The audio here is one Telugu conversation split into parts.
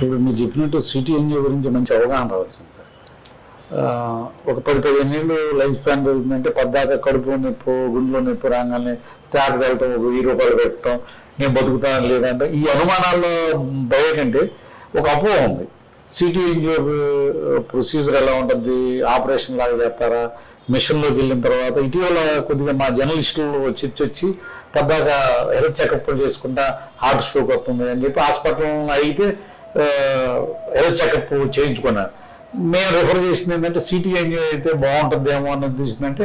ఇప్పుడు మీరు చెప్పినట్టు సిటీ ఎన్జిఓ గురించి మంచి అవగాహన రావాల్సింది సార్. ఒక పది పదిహేను ఏళ్ళు లైఫ్ స్పాన్ పెరుగుతుందంటే పద్దాక కడుపు నొప్పు గుండెలో నొప్పి రాగానే థియేటర్కి ఒక వెయ్యి రూపాయలు పెట్టడం నేను బతుకుతాను లేదంటే ఈ అనుమానాల్లో భయకంటే ఒక అపోహ ఉంది. సిటీ ఎన్జిఓ ప్రొసీజర్ ఎలా ఉంటుంది ఆపరేషన్ లాగా చేస్తారా మిషన్లోకి వెళ్ళిన తర్వాత ఇటీవల కొద్దిగా మా జర్నలిస్టులు వచ్చి వచ్చి పెద్దగా హెల్త్ చెకప్ చేసుకుంటా హార్ట్ స్ట్రోక్ వస్తుంది అని చెప్పి హాస్పిటల్ అయితే హెల్త్ చెకప్ చేయించుకున్నారు మేము రిఫర్ చేసింది ఏంటంటే సిటీ ఎంజాయ్ అయితే బాగుంటుందేమో అని ఉద్దేశిందంటే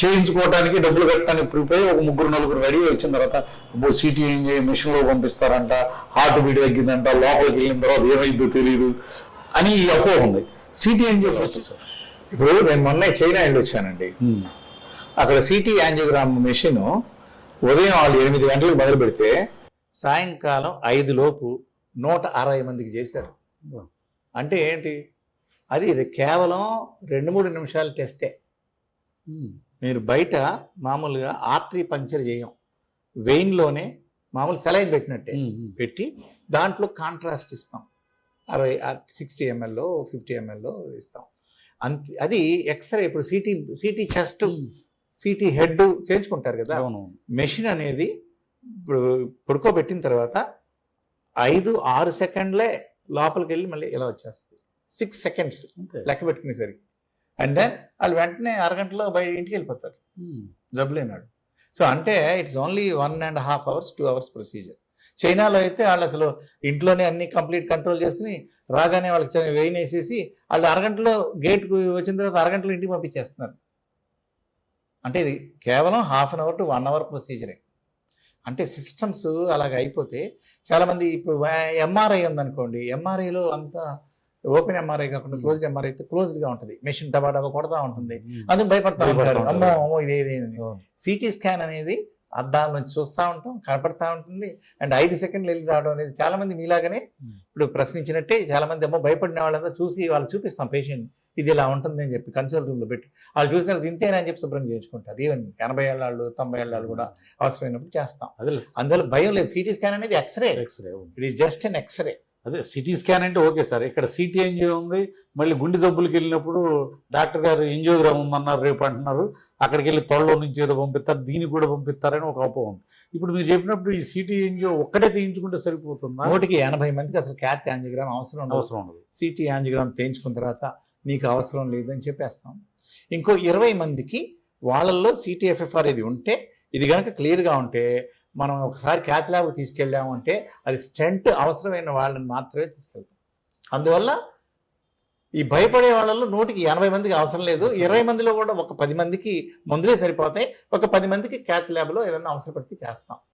చేయించుకోవడానికి డబ్బులు కట్టడానికి ప్రిపేర్ ఒక ముగ్గురు నలుగురు రెడీ వచ్చిన తర్వాత సిటీ ఎంజాయ్ మిషన్లో పంపిస్తారంట హార్ట్ బీట్ తగ్గిందంట లోపలికి వెళ్ళిన తర్వాత ఏమైందో తెలియదు అని ఈ అపోహ ఉంది. సిటీ ఎంజాయ్ ఇప్పుడు నేను మొన్న చైనా వెళ్ళి వచ్చానండి. అక్కడ సిటీ యాంజియోగ్రామ్ మెషిన్ ఉదయం వాళ్ళు ఎనిమిది గంటలకు మొదలు పెడితే సాయంకాలం ఐదు లోపు నూట అరవై మందికి చేశారు. అంటే ఏంటి? అది ఇది కేవలం రెండు మూడు నిమిషాల టెస్టే. మీరు బయట మామూలుగా ఆర్టరీ పంక్చర్ చేయం. వెయిన్లోనే మామూలు సెలైన్ పెట్టినట్టే. పెట్టి దాంట్లో కాంట్రాస్ట్ ఇస్తాం. అరవై సిక్స్టీ ఎంఎల్లో ఫిఫ్టీ ఎంఎల్లో ఇస్తాం. అంత అది ఎక్స్రే ఇప్పుడు CT CT chest CT head చేయించుకుంటారు కదా. అవును మెషిన్ అనేది ఇప్పుడు పడుకోబెట్టిన తర్వాత ఐదు ఆరు సెకండ్లే లోపలికి వెళ్ళి మళ్ళీ ఇలా వచ్చేస్తుంది సిక్స్ సెకండ్స్ లెక్క పెట్టుకునేసరికి. అండ్ దెన్ వాళ్ళు వెంటనే అరగంటలో బయట ఇంటికి వెళ్ళిపోతారు. ఉమ్. జబ్బులేనాడు. సో అంటే it's only one and half hours two hours procedure చైనాలో అయితే వాళ్ళు అసలు ఇంట్లోనే అన్ని కంప్లీట్ కంట్రోల్ చేసుకుని రాగానే వాళ్ళకి వెయిన్ వేసేసి వాళ్ళు అరగంటలో గేట్కు వచ్చిన తర్వాత అరగంటలో ఇంటికి పంపించేస్తున్నారు. అంటే ఇది కేవలం half an hour to one hour ప్రొసీజరే అంటే సిస్టమ్స్ అలాగ అయిపోతే చాలామంది ఇప్పుడు ఎంఆర్ఐ ఉందనుకోండి ఎంఆర్ఐలో అంతా ఓపెన్ ఎంఆర్ఐ కాకుండా క్లోజ్డ్ ఎంఆర్ఐ అయితే క్లోజ్డ్గా ఉంటుంది. మెషిన్ డబా డబా కొడతా ఉంటుంది. అందుకు భయపడతా ఉంటారు. అమ్మో అమ్మో ఇదేది. సిటీ స్కాన్ అనేది అద్దాల నుంచి చూస్తూ ఉంటాం కనపడతా ఉంటుంది. అండ్ ఐదు సెకండ్లు వెళ్ళి రావడం అనేది చాలా మంది మీలాగానే. ఇప్పుడు ప్రశ్నించినట్టే చాలా మంది అమ్మో భయపడిన వాళ్ళంతా చూసి వాళ్ళు చూపిస్తాం పేషెంట్ ఇది ఇలా ఉంటుంది అని చెప్పి కన్సల్ట్ రూమ్లో పెట్టి వాళ్ళు చూసిన ఇంతేనా అని చెప్పి శుభ్రం చేయించుకుంటారు. ఈవెన్ ఎనభై ఏళ్ళ వాళ్ళు తొంభై ఏళ్ళ వాళ్ళు కూడా అవసరమైనప్పుడు చేస్తాం. అదే. అందువల్ల భయం లేదు. సిటీ స్కాన్ అనేది x-ray x-ray. It is just an x-ray అదే సిటీ స్కాన్ అంటే ఓకే సార్. ఇక్కడ సిటీ ఎంజిఓ ఉంది మళ్ళీ గుండె జబ్బులకి వెళ్ళినప్పుడు డాక్టర్ గారు ఎంజియోగ్రామ్ ఉందన్నారు రేపు అంటున్నారు. అక్కడికి వెళ్ళి తొడలో నుంచి ఏదో పంపిస్తారు దీనికి కూడా పంపిస్తారని ఒక అపోహ ఉంది. ఇప్పుడు మీరు చెప్పినప్పుడు ఈ సిటీ ఎంజిఓ ఒక్కటే తీయించుకుంటే సరిపోతుందా? నూటికి ఎనభై మందికి అసలు క్యాట్ యాంజియోగ్రామ్ అవసరం ఉండదు. అవసరం ఉండదు. సిటీ యాంజియోగ్రామ్ చేయించుకున్న తర్వాత నీకు అవసరం లేదని చెప్పేస్తాం. ఇంకో ఇరవై మందికి వాళ్ళల్లో సిటీఎఫ్ఎఫ్ఆర్ ఇది ఉంటే ఇది కనుక క్లియర్గా ఉంటే మనం ఒకసారి క్యాత్ ల్యాబ్ తీసుకెళ్ళాము అంటే అది స్టెంట్ అవసరమైన వాళ్ళని మాత్రమే తీసుకెళ్తాం. అందువల్ల ఈ భయపడే వాళ్ళలో నూటికి ఎనభై మందికి అవసరం లేదు. ఇరవై మందిలో కూడా ఒక పది మందికి మందులే సరిపోతాయి. ఒక పది మందికి క్యాత్ ల్యాబ్లో ఏదైనా అవసరపడితే చేస్తాం.